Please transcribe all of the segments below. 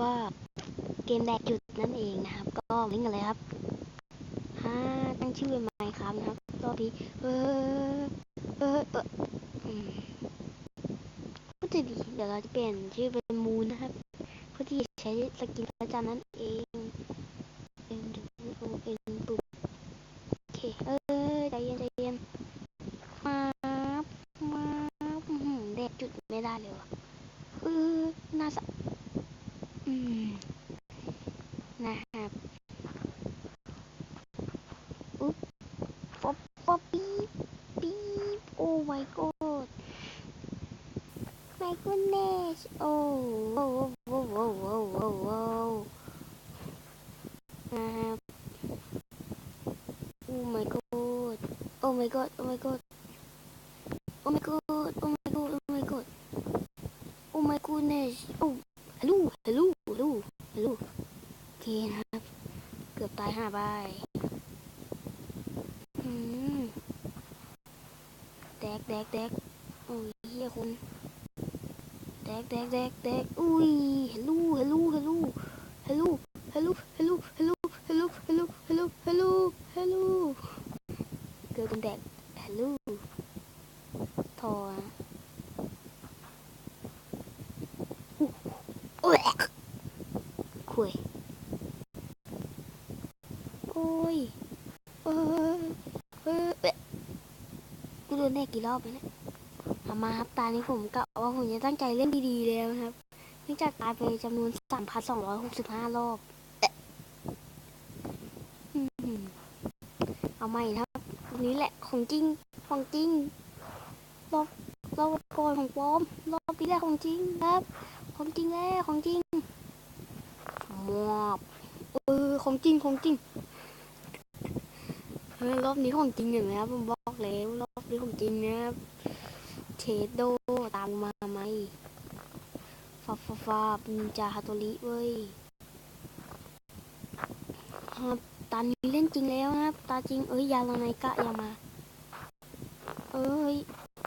ว่าเกมแดกจุดนั่นเองนะครับ ก็เล่นกันเลยครับฮ่าตั้งชื่อเป็นไมค์ครับนะครับรอบนี้เออเออเอออืมก็จะดี เดี๋ยวเราจะเปลี่ยนชื่อเป็นมูนนะครับเพื่อที่ใช้สกินประจำนั่นเอง N O N ปุ๊บโอเค เออใจเย็นใจเย็นมาบมาบอื้อหือแดกจุดไม่ได้เลยวะเออน่าสะอืม นะครับอุ๊บป๊อปป๊อปปี๊บปี๊บโอ้ my god my goodness โอ้โอ้โอ้โอ้โอ้โอ้โอ้นะครับ Oh my god. Oh my god. Oh my god. Oh my god. Oh my god. Oh my god. Oh my goodness. oh Hello. Hello. Hello. โอเคนะครับ เกือ บตายห้าใบอืมแดกแดกแดกโอ้ยเฮียคุณแดกแดกแดกแดกอุ้ย Hello. Hello. Hello. Hello. Hello. Hello. Hello. Hello. Hello. Hello. Hello. Hello. เกิดเป็นแดก Hello ทอนะอู้โอ้ยคุยโอ้ยเออเออเอ๊ะ กูโดนแน่กี่รอบแล้วเนี่ยเอามาครับตานี้ผมกะว่าผมจะตั้งใจเล่นดีๆแล้วนะครับเนื่องจากตายไปจำนวน 3,265 รอบเอ๊ะอืมเอาใหม่นะครับอันนี้แหละของจริงของจริงรอบรอบก่อนของปลอมรอบนี้แหละของจริงครับ ของจริงแล้วของจริงมอบเออของจริงของจริงเออรอบนี้ของจริงอย่างนะครับผมบอกแล้ว นี้ของจริงนะครับเชดโดตามมาไหมฟาฟาฟาปินจาฮาโตริเว้ยครับตานี้เล่นจริงแล้วนะครับ ตาจริงเอ้ยยาลาไนกะยามา เอ้ย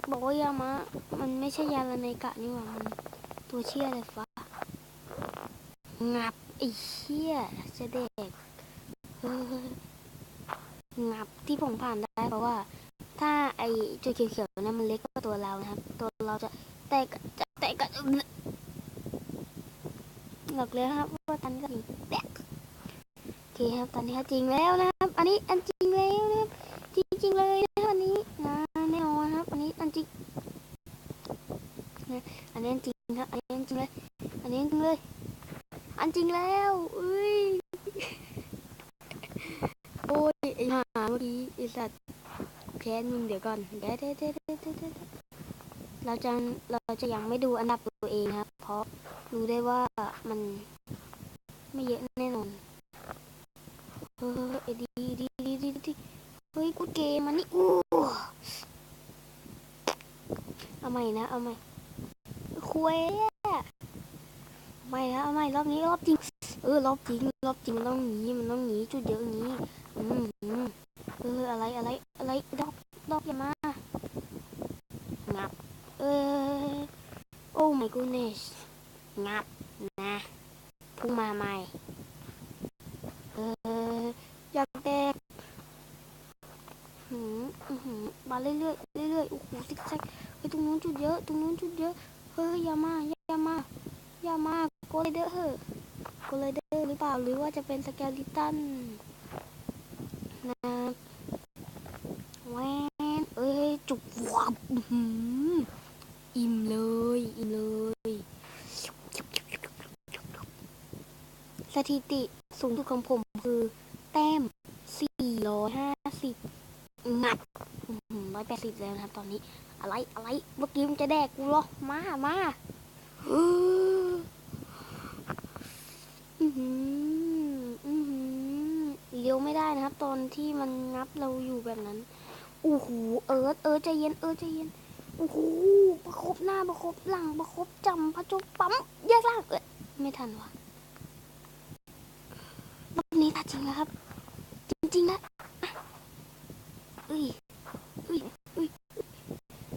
บอกว่ายามา มันไม่ใช่ยาลาไนกะนี่หว่ามันตัวเชี่ยอะไรฟ้างับไอ้เชี่ยจะเด็กงับที่ผมผ่านได้เพราะว่า ถ้าไอจุดเขียวๆนั้นมันเล็กกว่าตัวเรานะครับ ตัวเราจะแตกจะแตกกันหลอกเลยครับว่าตันก็แตกโอเคครับตอนนี้จริงแล้วนะครับ อันนี้อันจริงแล้วนะครับจริงจริงๆเลยนะอันนี้นะแน่นอนครับ อันนี้อันจริงนะอันนี้จริงครับอันนี้จริงเลยอันนี้จริงเลย อันจริงแล้วอุ้ยโอ้ยไอหาเมื่อกี้ไอสัตว์ แค้นมึงเดี๋ยวก่อนเดี๋ยวเดี๋ยวเดี๋ยวเดี๋ยวเดี๋ยวเราจะเราจะยังไม่ดูอันดับตัวเองครับ เพราะรู้ได้ว่ามันไม่เยอะแน่นอนเออไอ้ดีดีดีดีดีเฮ้ยกูเกมันนี่อู้เอาใหม่นะ เอาใหม่คุยอะเอาใหม่นะเอาใหม่รอบนี้รอบจริง เออรอบจริงรอบจริงมันต้องหนีมันต้องหนีจุดเยอะอย่างนี้อืมอืมเอออะไรอะไรอะไรดอกดอกอย่ามางับ เออโอ้ my goodness งับนะพุ่งมาใหม่ เอออยากแดกหื มอือหือมาเรื่อยๆเรื่อยๆโอ้โหซิกแซกไปตรงนู้นจุดเยอะ ตรงนู้นจุดเยอะ เฮ้ยอย่ามาอย่ามาอย่ามาโกเลเดอร์เฮ้โกเลเดอร์หรือเปล่า หรือว่าจะเป็นสเกลิตันนะแวนเอ้ย จุกวับอื้อหืออิ่มเลย อิ่มเลย สถิติสูงสุดของผมคือ แต้ม 450 งัดร้อย แปดสิบแล้วนะครับตอนนี้ อะไรอะไรเมื่อกี้มันจะแดกกูเหรอมามาอื้อหืออือเลี้ยวไม่ได้นะครับ ตอนที่มันงับเราอยู่แบบนั้นโอ้โหเอิร์ธเอิร์ธใจเย็นเอิร์ธใจเย็นโอ้โหประคบหน้าประคบหลังประคบจำประจบปั๊มแยกล่างเอ้ยไม่ทันวะรอบนี้ตัดจริงนะครับ จริงๆนะเอ้ยเอ้ยเอ้ย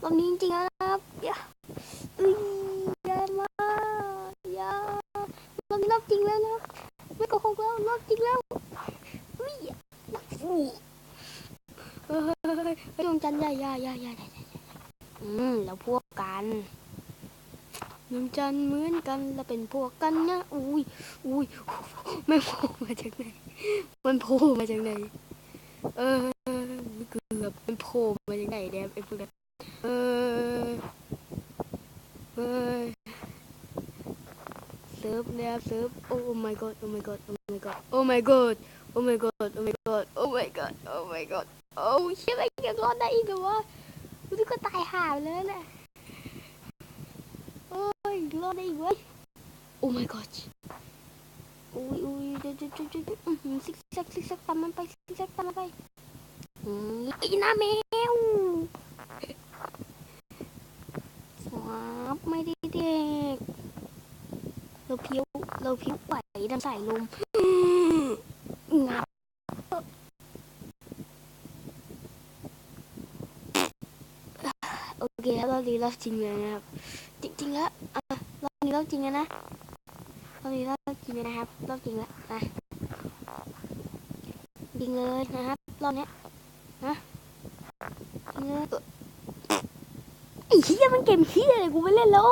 รอบนี้จริงๆนะครับอย่าเอ้ยอย่ามาอย่ารอบนี้รอบ อบจริงแล้วนะครับไม่โกหกแล้วรอบจริงแล้วอุ้ยอู้เฮ้ยเฮ้ยดวงจันทร์ใหญ่ใหญ่ใหญ่ใหญ่ใหญ่อืมแล้วพวกกันดวงจันทร์เหมือนกันแล้วเป็นพวกกันนะอุ้ยอุ้ยไม่โผล่มาจากไหนมันโผล่มาจากไหนเออเกือบมันโผล่มาจากไหนเนี่ยไอ้พวกนั้นเออเออ เซิร์ฟเนี่ยเซิร์ฟโอ้ my god โอ้ my god โอ้ my god โอ้ my god โอ้ my god โอ้ my god โอ้ my god โอ้ my god โอ้เชี่ยไม่ยังรอดได้อีกเหรอวะกูนึกก็ตายห่าไปแล้วน่ะโอ้ยรอดได้อีกเว้ยโอ้ my god อุ้ยอุ้ยเดี๋ยวเดี๋ยวเดี๋ยวเดี๋ยวอื้อหือซิกแซกซิกแซกตามมันไปซิกแซกตามมันไปอืมไอ้หน้าแมวว้าวไม่ได้เด็ก เราผิวเราผิวไหวดังสายลมงับโอเคครับรอบนี้รอบจริงเลยนะครับ จริงๆแล้วอะรอบนี้รอบจริงนะรอบนี้รอบจริงนะครับรอบจริงแล้วนะจริงเลยนะครับรอบเนี้ยนะจริงเลยไอ้เหี้ยมันเกมเหี้ยเลยกูไม่เล่นแล้ว